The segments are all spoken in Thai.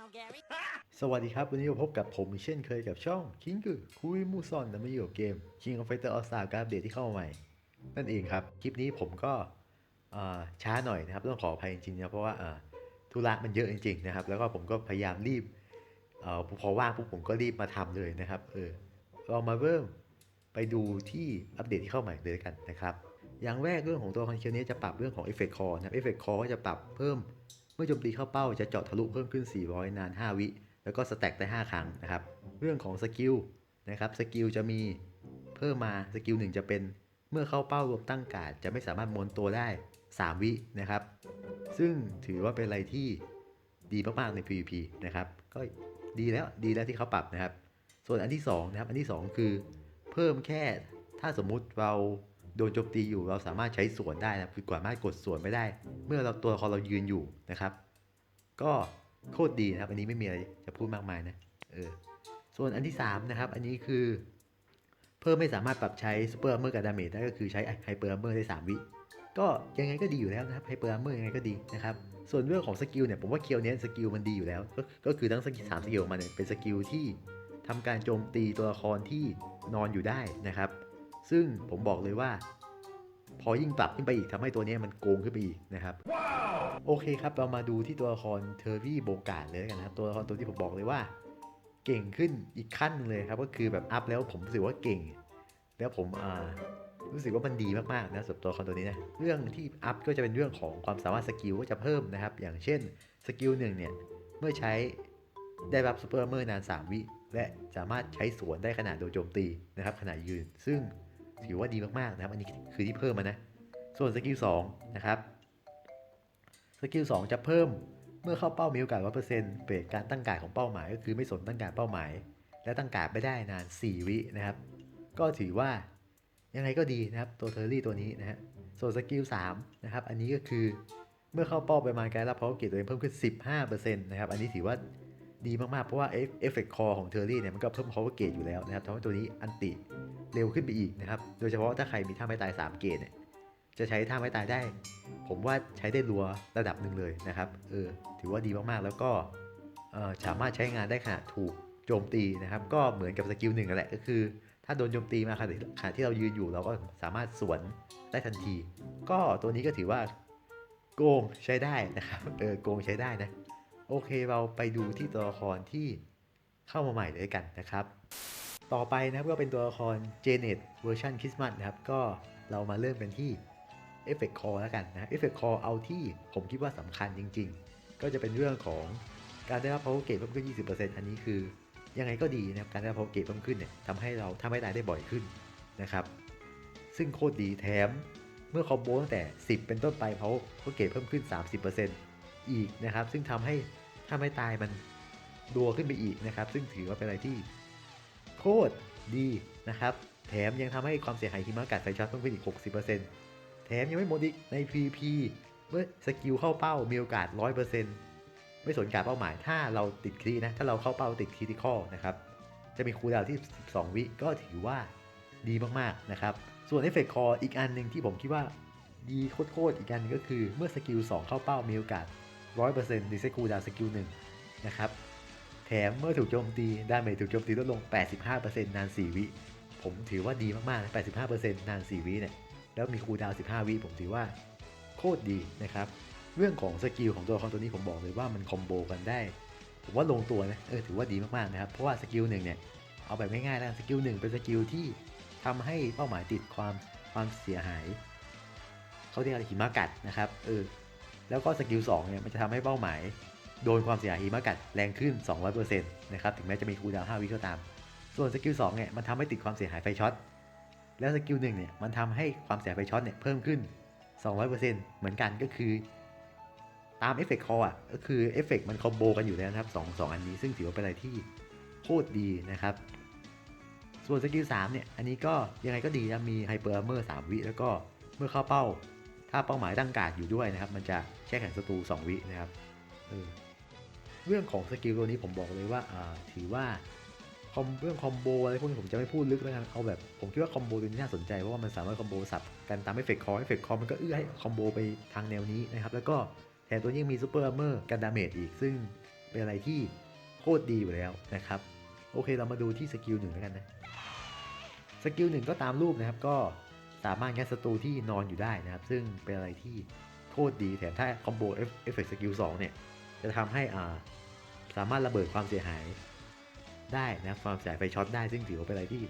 channel, Gary. สวัสดีครับ วันนี้มาพบกับผมอีกเช่นเคยกับช่องคิงกือคุยมูซอนและมาอยู่กับเกม King of Fighter All Star การอัปเดตที่เข้ามาใหม่ นั่นเองครับ คลิปนี้ผมก็อ่าช้าหน่อยนะครับ ต้องขออภัยจริงๆนะเพราะว่าอ่าธุระมันเยอะจริงๆนะครับ แล้วก็ผมก็พยายามรีบเอ่อพอว่างปุ๊บผมก็รีบมาทำเลยนะครับเออเรามาเริ่มไปดูที่อัปเดตที่เข้าใหม่เลยกันนะครับอย่างแรกเรื่องของตัวคอนเคียวนี้จะปรับเรื่องของ Effect Core นะครับ Effect Core ก็จะปรับเพิ่มเมื่อโจมตีเข้าเป้าจะเจาะทะลุเพิ่มขึ้น 400 นาน 5 วิ แล้วก็สแต็กได้ 5 ครั้งนะครับ เรื่องของสกิลนะครับสกิลจะมีเพิ่มมาสกิลหนึ่งจะเป็นเมื่อเข้าเป้ารวมตั้งการดจะไม่สามารถมวนตัวได้ 3 วินะครับ ซึ่งถือว่าเป็นอะไรที่ดีมากๆใน PVP นะครับ ก็ดีแล้วดีแล้วที่เขาปรับนะครับ ส่วนอันที่2นะครับอันที่ 2 คือ เพิ่มแค่ถ้าสมมุติเรา โดนโจมตีอยู่เราสามารถใช้สวนได้นะคือกสามารถกดสวนไม่ได้ เมื่อเราตัวละครเรายืนอยู่นะครับ ก็โคตรดีนะครับ อันนี้ไม่มีอะไรจะพูดมากมายนะเออส่วนอันที่3นะครับ อันนี้คือเพิ่มไม่สามารถปรับใช้ซูเปอร์เมอร์กับดาเมจได้ก็คือใช้ไฮเปอร์เมอร์ได้ 3 วิ ก็ยังไงก็ดีอยู่แล้วนะครับไฮเปอร์เมอร์ยังไงก็ดีนะครับ ส่วนเรื่องของสกิลเนี่ยผมว่าเคียวเนี้ยสกิลมันดีอยู่แล้ว ก็ก็คือทั้งสกิลสามสกิลของมันเนี่ยเป็นสกิลที่ทำการโจมตีตัวละครที่นอนอยู่ได้นะครับ ซึ่งผมบอกเลยว่า พอยิ่งปรับขึ้นไปอีกทำให้ตัวนี้มันโกงขึ้นไปอีกนะครับโอเคครับ เรามาดูที่ตัวละครเทอร์รี่โบกาดเลยกันนะครับ ตัวละครตัวที่ผมบอกเลยว่า เก่งขึ้นอีกขั้นเลยครับ ก็คือแบบอัพแล้วผมรู้สึกว่าเก่ง แล้วผมอ่ารู้สึกว่ามันดีมากๆนะสำหรับตัวละครตัวนี้นะ เรื่องที่อัพก็จะเป็นเรื่องของความสามารถสกิลก็จะเพิ่มนะครับ อย่างเช่นสกิลหนึ่งเนี่ยเมื่อใช้ได้รับซูเปอร์เมอร์นาน 3 วิ และสามารถใช้สวนได้ขนาดโดนโจมตีนะครับขณะยืน ซึ่ง ถือว่าดีมากๆนะครับ อันนี้คือที่เพิ่มมานะ ส่วนสกิล2นะครับ สกิล2จะเพิ่มเมื่อเข้าเป้ามีโอกาสร้อยเปอร์เซ็นต์เบรกการตั้งการของเป้าหมาย ก็คือไม่สนตั้งการเป้าหมาย และตั้งการไม่ได้นาน 4 วินะครับ ก็ถือว่ายังไงก็ดีนะครับตัวเทอร์รี่ตัวนี้นะฮะ ส่วนสกิล3นะครับ อันนี้ก็คือเมื่อเข้าเป้าประมาณการรับพาวเกตตัวเองเพิ่มขึ้น 15%นะครับ อันนี้ถือว่า ดีมากๆ เพราะว่าเอฟเฟกต์คอของเทอร์รี่เนี่ยมันก็เพิ่มพาวเกตอยู่แล้วนะครับทำให้ตัวนี้อันติเร็วขึ้นไปอีกนะครับ โดยเฉพาะถ้าใครมีท่าไม่ตาย 3 เกตเนี่ยจะใช้ท่าไม่ตายได้ ผมว่าใช้ได้รัวระดับหนึ่งเลยนะครับเออถือว่าดีมากๆแล้วก็เอ่อสามารถใช้งานได้ขณะถูกโจมตีนะครับ ก็เหมือนกับสกิลหนึ่งนั่นแหละก็คือ ถ้าโดนโจมตีมาขณะขณะที่เรายืนอยู่เราก็สามารถสวนได้ทันที ก็ตัวนี้ก็ถือว่าโกงใช้ได้นะครับเออโกงใช้ได้นะ โอเคเราไปดูที่ตัวละครที่เข้ามาใหม่เลยกันนะครับ ต่อไปนะครับก็เป็นตัวละครเจเน็ตเวอร์ชันคริสต์มาสนะครับ ก็เรามาเริ่มกันที่เอฟเฟกต์คอแล้วกันนะเอฟเฟกต์คอเอาที่ผมคิดว่าสำคัญจริง ๆ ก็จะเป็นเรื่องของการได้รับ power gate เพิ่มขึ้น 20%อันนี้คือ ยังไงก็ดีนะครับ การได้รับ power gate เพิ่มขึ้นเนี่ยทำให้เราทำให้ตายได้บ่อยขึ้นนะครับ ซึ่งโคตรดีแถมเมื่อคอมโบตั้งแต่ 10 เป็นต้นไป power gate เพิ่มขึ้น 30% อีกนะครับ ซึ่งทำให้ถ้าไม่ตายมันดัวขึ้นไปอีกนะครับ ซึ่งถือว่าเป็นอะไรที่โคตรดีนะครับ แถมยังทำให้ความเสียหายหิมะกัดไฟช็อตเพิ่มขึ้นอีก 60%แถมยังไม่หมดอีกใน PVP เมื่อสกิลเข้าเป้ามีโอกาส 100%ไม่สนการเป้าหมาย ถ้าเราติดครีนะ ถ้าเราเข้าเป้าติดคริติคอลนะครับ จะมีคูลดาวที่ 12 วิก็ถือว่าดีมากๆนะครับ ส่วนเอฟเฟกต์คออีกอันหนึ่งที่ผมคิดว่าดีโคตรๆอีกอันนึงก็คือเมื่อสกิล2เข้าเป้ามีโอกาส 100%ดีเซคูดาวสกิล1นะครับแถมเมื่อถูกโจมตีดาเมจถูกโจมตีลดลง 85%นาน 4 วิ ผมถือว่าดีมากๆนะ85%นาน 4 วิเนี่ย แล้วมีคูดาว 15 วิ ผมถือว่าโคตรดีนะครับ เรื่องของสกิลของตัวละครตัวนี้ผมบอกเลยว่ามันคอมโบกันได้ ผมว่าลงตัวนะ เออถือว่าดีมากๆนะครับ เพราะว่าสกิลหนึ่งเนี่ย เอาแบบง่ายๆแล้วสกิลหนึ่งเป็นสกิลที่ทำให้เป้าหมายติดความความเสียหาย เขาเรียกอะไรหิมะกัดนะครับ เออ แล้วก็สกิล2เนี่ยมันจะทำให้เป้าหมาย โดนความเสียหายหิมะกัดแรงขึ้น 200%นะครับถึงแม้จะมีคูลดาวน์5วิก็ตาม ส่วนสกิล2เนี่ยมันทำให้ติดความเสียหายไฟช็อตแล้วสกิลหนึ่งเนี่ยมันทำให้ความเสียหายไฟช็อตเนี่ยเพิ่มขึ้น 200%เหมือนกันก็คือตามเอฟเฟกต์คออะก็คือเอฟเฟกต์มันคอมโบกันอยู่แล้วนะครับสองสองอันนี้ซึ่งถือว่าเป็นอะไรที่โคตรดีนะครับ ส่วนสกิล3เนี่ยอันนี้ก็ยังไงก็ดีนะมีไฮเปอร์อาร์เมอร์3วิแล้วก็เมื่อเข้าเป้า ถ้าเป้าหมายตั้งการดอยู่ด้วยนะครับ มันจะแช่แข็งศัตรู2 วินะครับเออเรื่องของสกิลตัวนี้ผมบอกเลยว่าอ่าถือว่าคอมเรื่องคอมโบอะไรพวกนี้ผมจะไม่พูดลึกแล้วกันเอาแบบผมคิดว่าคอมโบตัวนี้น่าสนใจเพราะว่ามันสามารถคอมโบสับกันตามเอฟเฟกต์คอเอฟเฟกต์คอมันก็เอื้อให้คอมโบไปทางแนวนี้นะครับ แล้วก็แถมตัวยังมีซูเปอร์อาร์เมอร์กันดาเมจอีก ซึ่งเป็นอะไรที่โคตรดีอยู่แล้วนะครับ โอเคเรามาดูที่สกิลหนึ่งแล้วกันนะสกิลหนึ่งก็ตามรูปนะครับก็ สามารถงัดศัตรูที่นอนอยู่ได้นะครับ ซึ่งเป็นอะไรที่โคตรดีแถมถ้าคอมโบเอฟเฟกต์สกิลสองเนี่ย จะทำให้อ่าสามารถระเบิดความเสียหายได้นะความเสียหายไฟช็อตได้ซึ่งถือว่าเป็นอะไรที่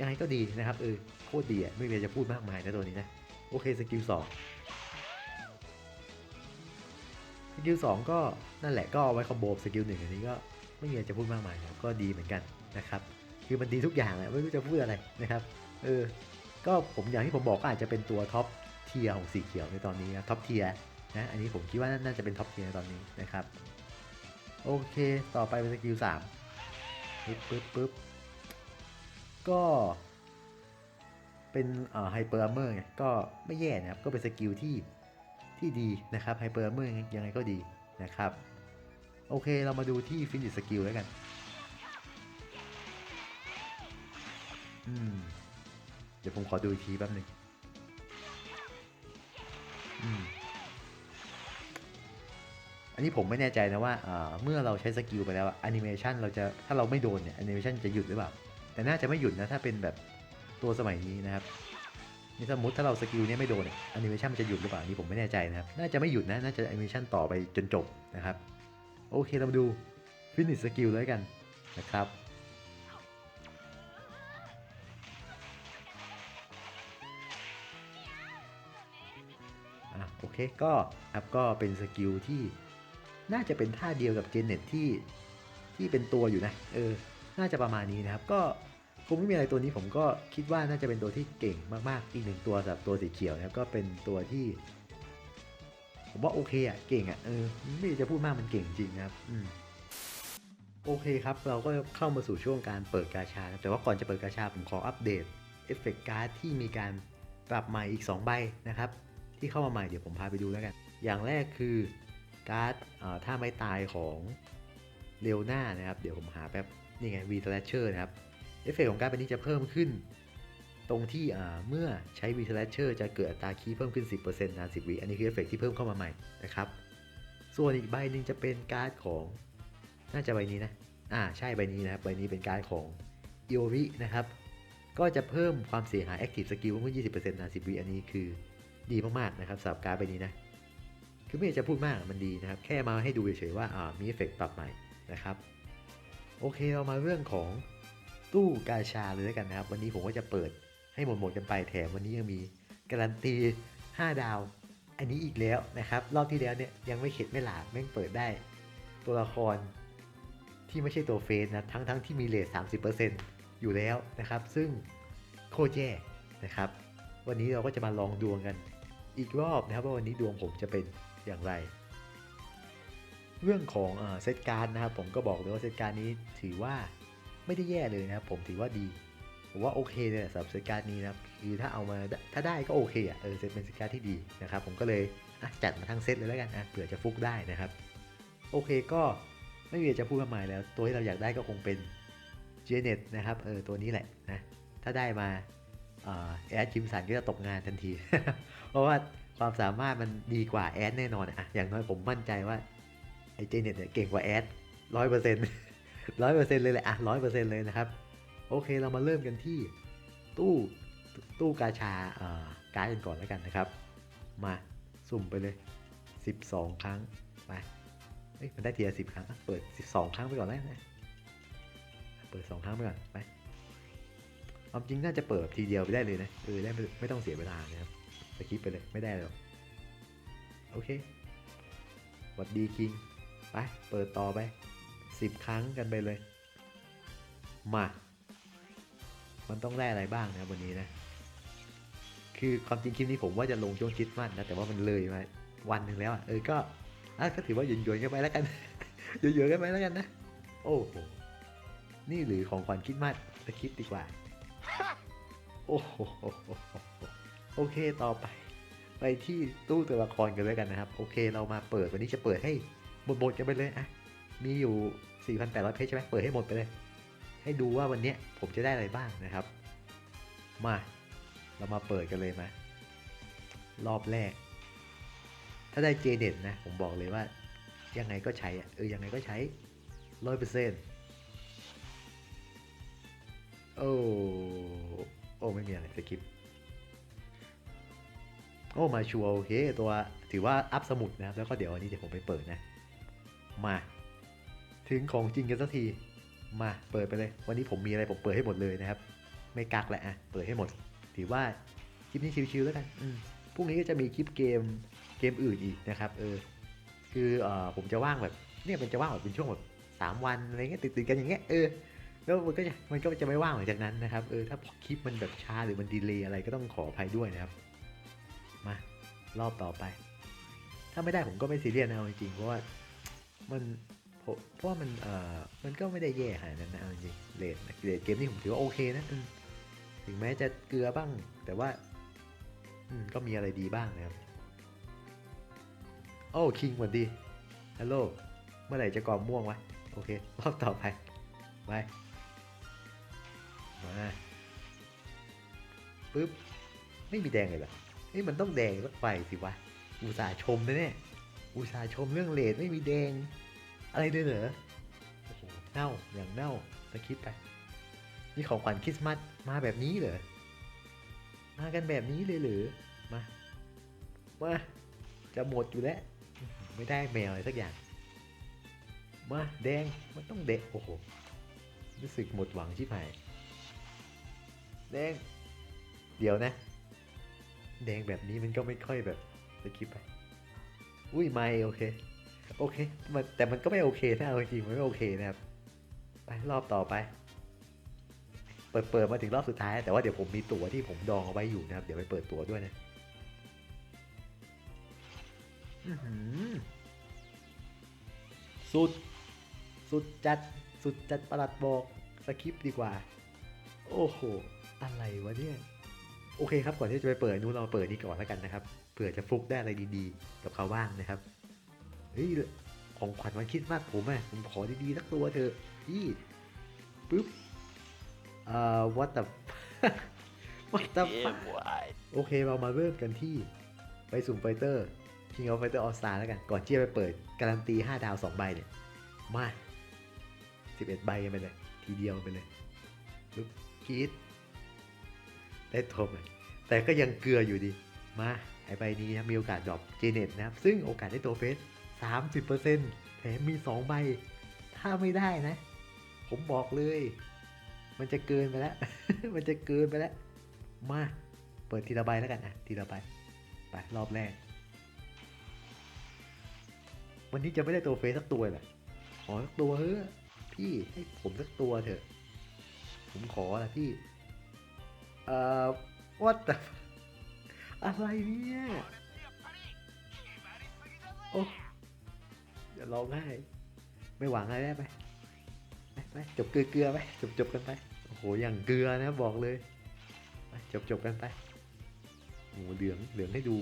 ยังไงก็ดีนะครับเออโคตรดีอะไม่มีอจะพูดมากมายนะตัวนี้นะ โอเคสกิลสองสกิลสองก็นั่นแหละก็เอาไว้คอมโบสกิลหนึ่งอันนี้ก็ไม่มีอะไรจะพูดมากมายนะก็ดีเหมือนกันนะครับ คือมันดีทุกอย่างแหละไม่รู้จะพูดอะไรนะครับ เออ ก็ผมอย่างที่ผมบอกก็อาจจะเป็นตัวท็อปเทียร์ของสีเขียวในตอนนี้นะท็อปเทียร์นะอันนี้ผมคิดว่าน่าจะเป็นท็อปเทียร์ในตอนนี้นะครับโอเคต่อไปเป็นสกิลสามปึ๊บปึ๊บปึ๊บก็เป็นไฮเปอร์เมอร์ไงก็ไม่แย่นะครับ ก็เป็นสกิลที่ที่ดีนะครับไฮเปอร์เมอร์ยังไงก็ดีนะครับ โอเคเรามาดูที่ฟินิชสกิลแล้วกัน อืม ดี๋ยวผมขอดูอีกทีแป๊บหนึ่งอันนี้ผมไม่แน่ใจนะว่าเมื่อเราใช้สกิลไปแล้วแอนิเมชันเราจะถ้าเราไม่โดนเนี่ยแอนิเมชันจะหยุดหรือเปล่า แต่น่าจะไม่หยุดนะถ้าเป็นแบบตัวสมัยนี้นะครับนี่สมมติถ้าเราสกิลเนี้ยไม่โดนแอนิเมชันมันจะหยุดหรือเปล่านนี่ผมไม่แน่ใจนะครับ น่าจะไม่หยุดนะ น่าจะแอนิเมชันต่อไปจนจบนะครับ โอเคเรามาดูฟินิชสกิลเลยกันนะครับ โอเคก็ครับก็เป็นสกิลที่น่าจะเป็นท่าเดียวกับเจเน็ตที่ที่เป็นตัวอยู่นะเออ น่าจะประมาณนี้นะครับ ก็คงไม่มีอะไรตัวนี้ผมก็คิดว่าน่าจะเป็นตัวที่เก่งมากๆ อีกหนึ่งตัวสำหรับตัวสีเขียวนะครับก็เป็นตัวที่ผมว่าโอเคอะเก่งอะเออไม่จะพูดมากมันเก่งจริงนะครับอืมโอเคครับ เราก็เข้ามาสู่ช่วงการเปิดกาชาแต่ว่าก่อนจะเปิดกาชาผมขออัปเดตเอฟเฟกต์การ์ดที่มีการปรับใหม่อีก 2 ใบนะครับ ที่เข้ามาใหม่เดี๋ยวผมพาไปดูแล้วกัน อย่างแรกคือการ์ดท่าไม้ตายของเรวหน้านะครับ เดี๋ยวผมหาแป๊บนี่ไง V Slasher นะครับ เอฟเฟกต์ของการ์ดใบนี้จะเพิ่มขึ้น ตรงที่เมื่อใช้ V Slasher จะเกิดอัตราคีย์เพิ่มขึ้น 10%นาน 10 วิอันนี้คือเอฟเฟกต์ที่เพิ่มเข้ามาใหม่นะครับ ส่วนอีกใบหนึ่งจะเป็นการ์ดของ น่าจะใบนี้นะ อ่าใช่ใบนี้นะครับ ใบนี้เป็นการ์ดของ e o v นะครับ ก็จะเพิ่มความเสียหาย Active Skill เมื่อ20%นาน 10 วิอันนี้คือ ดีมากๆนะครับสำหรับการ์ดใบนี้นะคือไม่อยากจะพูดมากมันดีนะครับ แค่มาให้ดูเฉยๆว่าอ่ามีเอฟเฟกต์ปรับใหม่นะครับโอเคเรามาเรื่องของตู้กาชาเลยแล้วกันนะครับ วันนี้ผมก็จะเปิดให้หมดๆกันไปแถมวันนี้ยังมีการันตี 5 ดาว อันนี้อีกแล้วนะครับ รอบที่แล้วเนี่ยยังไม่เข็ดไม่หลาบแม่งเปิดได้ ตัวละครที่ไม่ใช่ตัวเฟสนะทั้งๆที่มีเลท30%อยู่แล้วนะครับ ซึ่งโคตรแย่นะครับ วันนี้เราก็จะมาลองดวงกัน อีกรอบนะครับว่าวันนี้ดวงผมจะเป็นอย่างไร เรื่องของเซตการ์ดนะครับผมก็บอกเลยว่าเซตการ์ดนี้ถือว่าไม่ได้แย่เลยนะครับผมถือว่าดีผมว่าโอเคเลยสำหรับเซตการ์ดนี้นะครับคือถ้าเอามาถ้าได้ก็โอเคอะเออเซตเป็นเซตการ์ดที่ดีนะครับผมก็เลยจัดมาทั้งเซตเลยแล้วกันอะเผื่อจะฟุกได้นะครับ โอเคก็ไม่มีอะไรจะพูดมากมายแล้ว ตัวที่เราอยากได้ก็คงเป็นเจเน็ตนะครับเออตัวนี้แหละนะถ้าได้มา แอดจิมสันก็จะตกงานทันที เพราะว่าความสามารถมันดีกว่าแอดแน่นอนอะอย่างน้อยผมมั่นใจว่าไอ้เจเน็ตเนี่ยเก่งกว่าแอดร้อยเปอร์เซ็นต์ร้อยเปอร์เซ็นต์เลยแหละอะร้อยเปอร์เซ็นต์เลยนะครับ โอเคเรามาเริ่มกันที่ตู้ตู้กาชาอ่อการ์ดกันก่อนแล้วกันนะครับ มาสุ่มไปเลย 12 ครั้งไปเอ้ยมันได้ทีละสิบครั้ง เปิด 12 ครั้งไปก่อนแล้วนะ เปิด 2 ครั้งไปก่อน ไป ความจริงน่าจะเปิดแบบทีเดียวไปได้เลยนะ เออได้ไม่ต้องเสียเวลานะครับสกิปไปเลยไม่ได้หรอกโอเคหวัดดีคิง ไป เปิดต่อไปสิบครั้งกันไปเลย มา มันต้องได้อะไรบ้างนะวันนี้นะ คือความจริงคลิปนี้ผมว่าจะลงช่วงคริสต์มาสนะ แต่ว่ามันเลยมาวันหนึ่งแล้วอะเออ ก็อะก็ถือว่าหยวนๆกันไปแล้วกัน หยวนๆกันไปแล้วกันนะ โอ้โห นี่หรือของขวัญคริดมาสสคริปดีกว่า โอ้โหโอเคต่อไป ไปที่ตู้ตัวละครกันเลยกันนะครับ โอเคเรามาเปิดวันนี้จะเปิดให้หมดๆกันไปเลยอะมีอยู่ 4,800 เพจใช่ไหมเปิดให้หมดไปเลย ให้ดูว่าวันนี้ผมจะได้อะไรบ้างนะครับ มาเรามาเปิดกันเลยมารอบแรก ถ้าได้เจเด็ดนะ ผมบอกเลยว่า ยังไงก็ใช้เออยังไงก็ใช้ร้อยเปอร์เซ็นต์ โอ้โอ้ไม่มีอะไรสกิปโอ้มาชัวร์โอเคตัวถือว่าอัพสมุดนะครับ แล้วก็เดี๋ยววันนี้เดี๋ยวผมไปเปิดนะ มา ถึงของจริงกันสักที มาเปิดไปเลย วันนี้ผมมีอะไรผมเปิดให้หมดเลยนะครับ ไม่กักแหละอะเปิดให้หมด ถือว่าคลิปนี้ชิวๆแล้วกันอืมพรุ่งนี้ก็จะมีคลิปเกมเกมอื่นอีกนะครับ เออ คือเอ่อผมจะว่างแบบเนี่ยมันจะว่างแบบเป็นช่วงแบบสามวันอะไรเงี้ยติดๆกันอย่างเงี้ยเออ แล้วมันก็จะมันก็จะไม่ว่างหลังจากนั้นนะครับเออถ้าคลิปมันแบบช้าหรือมันดีเลย์อะไรก็ต้องขออภัยด้วยนะครับ มารอบต่อไป ถ้าไม่ได้ผมก็ไม่ซีเรียสนะเอาจริงเพราะว่ามันเพราะว่ามันเอ่อมันก็ไม่ได้แย่ขนาดนั้นนะเอาจริงเลดเลดเกมนี้ผมถือว่าโอเคนะถึงแม้จะเกลือบ้าง แต่ว่าอืมก็มีอะไรดีบ้างนะครับ โอ้คิงสวัสดีฮัลโหลเมื่อไหร่จะกรอบม่วงวะ โอเค รอบต่อไป ไป มาปึ๊บ ไม่มีแดงเลยเหรอเฮ้ยมันต้องแดงสักไฟสิวะ อุตส่าห์ชมนะเนี่ย อุตส่าห์ชมเรื่องเลดไม่มีแดง อะไรด้วยเหรอ โอ้โห เน่า อย่างเน่าสคิปไป นี่ของขวัญคริสต์มาส มาแบบนี้เหรอ มากันแบบนี้เลยเหรอ มา มา จะหมดอยู่แล้ว ไม่ได้แมวอะไรสักอย่าง มาแดง มันต้องแดงโอ้โห รู้สึกหมดหวังชิบหาย แดง เดี๋ยวนะ แดงแบบนี้มันก็ไม่ค่อยแบบสกิปไป อุ้ยไม่โอเค โอเคมันแต่มันก็ไม่โอเคถ้าเอาจริงมันไม่โอเคนะครับ ไปรอบต่อไป เปิดเปิดมาถึงรอบสุดท้าย แต่ว่าเดี๋ยวผมมีตั๋วที่ผมดองเอาไว้อยู่นะครับ เดี๋ยวไปเปิดตั๋วด้วยนะสุด สุดจัด สุดจัดประหลัดบอกสคริปต์ดีกว่า โอ้โห อะไรวะเนี่ยโอเคครับ ก่อนที่จะไปเปิดนู้นเราเปิดนี่ก่อนแล้วกันนะครับเผื่อจะฟลุกได้อะไรดีๆ กับเขาบ้างนะครับเฮ้ยของขวัญวันคริดมากผมอะผมขอดีๆสักตัวเถอะพี่ปึ๊บเอ่อ what the what the fuck โอเคเรามาเริ่มกันที่ไปสุ่มไฟเตอร์ King of Fighter All Star แล้วกัน ก่อนที่จะไปเปิด การันตี 5 ดาว 2 ใบเนี่ย มา 11 ใบกันไปเลย ทีเดียวไปเลยปึ๊บกรีด ได้ทบเลยแต่ก็ยังเกลืออยู่ดี มาไอใบนี้นะมีโอกาสดรอปเจเน็ตนะครับ ซึ่งโอกาสได้ตัวเฟส 30%แถมมี 2 ใบ ถ้าไม่ได้นะ ผมบอกเลย มันจะเกินไปแล้ว มันจะเกินไปแล้ว มาเปิดทีละใบแล้วกันอะทีละใบไปรอบแรก วันนี้จะไม่ได้ตัวเฟสสักตัวเลยขอสักตัวเถอพี่ให้ผมสักตัวเถอะ ผมขอละพี่ เอ่อ what the อะไรเนี่ยโอ้อย่าร้องไห้ไม่หวังอะไรได้ไปไปไปจบเกลือๆไปจบจบกันไปโอ้โหอย่างเกลือนะบอกเลยไปจบจบกันไปโอ้โหเหลืองเหลืองให้ดู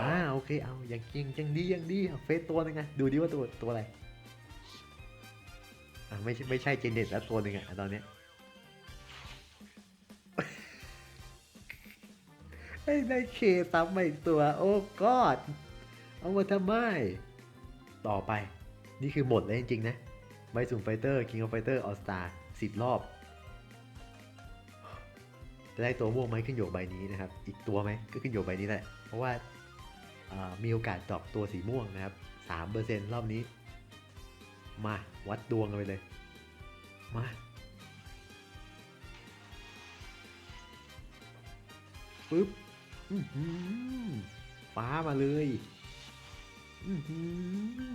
อ่าโอเคเอาอย่างจริงยังดียังดีเอาเฟซตัวหนึงไงดูดิว่าตัวตัวอะไรอ่าไม่ใช่ไม่ใช่เจเน็ตแล้วตัวหนึ่งอะตอนเนี้ย ไอ้ได้เคซ้ำมาอีกตัว โอ้กอด เอามาทำไม ต่อไป นี่คือหมดแล้วจริงๆนะใบสุ่มไฟเตอร์ King of Fighter All Star สิบรอบ จะได้ตัวม่วงไหมขึ้นอยู่กับใบนี้นะครับ อีกตัวไหมก็ขึ้นอยู่กับใบนี้แหละ เพราะว่าามีโอกาสดรอปตัวสีม่วงนะครับสามเปอร์เซ็นต์รอบนี้ มาวัดดวงกันไปเลย มาปึ๊บ อื้อหือฟ้ามาเลย อือหื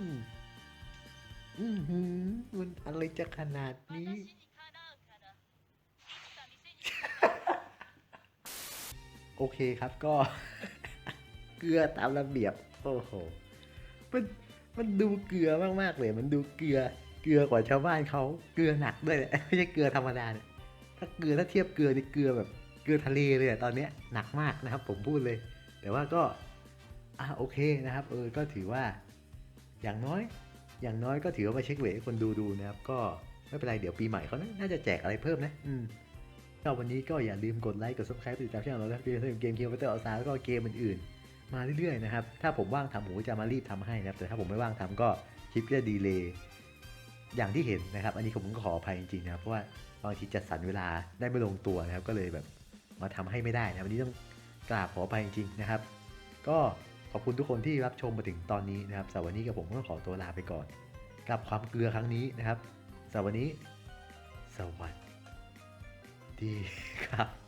ออือหือมันอะไรจะขนาดนี้ โอเคครับก็ เกลือตามระเบียบ โอ้โห มันมันดูเกลือมากๆเลย มันดูเกลือ เกลือกว่าชาวบ้านเขา เกลือหนักด้วยแหละไม่ใช่เกลือธรรมดาเนี่ย ถ้าเกลือถ้าเทียบเกลือนี่เกลือแบบ เกลือทะเลเลยอะตอนนี้หนักมากนะครับผมพูดเลย แต่ว่าก็อะโอเคนะครับเออก็ถือว่าอย่างน้อยอย่างน้อยก็ถือว่ามาเช็คเวทให้คนดูดูนะครับ ก็ไม่เป็นไรเดี๋ยวปีใหม่เขาน่าน่าจะแจกอะไรเพิ่มนะอืมก็วันนี้ก็อย่าลืมกดไลค์กด subscribe ติดตามช่องเราแล้วเพื่อเล่นเกมเกมเตอร์เอาซาแล้วก็เกมอื่นๆมาเรื่อยๆนะครับถ้าผมว่างทำผมจะมารีบทำให้นะครับแต่ถ้าผมไม่ว่างทำก็คลิปจะดีเลย์อย่างที่เห็นนะครับ อันนี้ผมก็ขออภัยจริงๆนะครับเพราะว่าบางทีจัดสรรเวลาได้ไม่ลงตัวนะครับก็เลยแบบ มาทำให้ไม่ได้นะวันนี้ต้องกราบขอไปจริงๆนะครับ ก็ขอบคุณทุกคนที่รับชมมาถึงตอนนี้นะครับสำหรับวันนี้กับผมก็ต้องขอตัวลาไปก่อน กับความเกลือครั้งนี้นะครับสำหรับวันนี้ สวัสดีครับ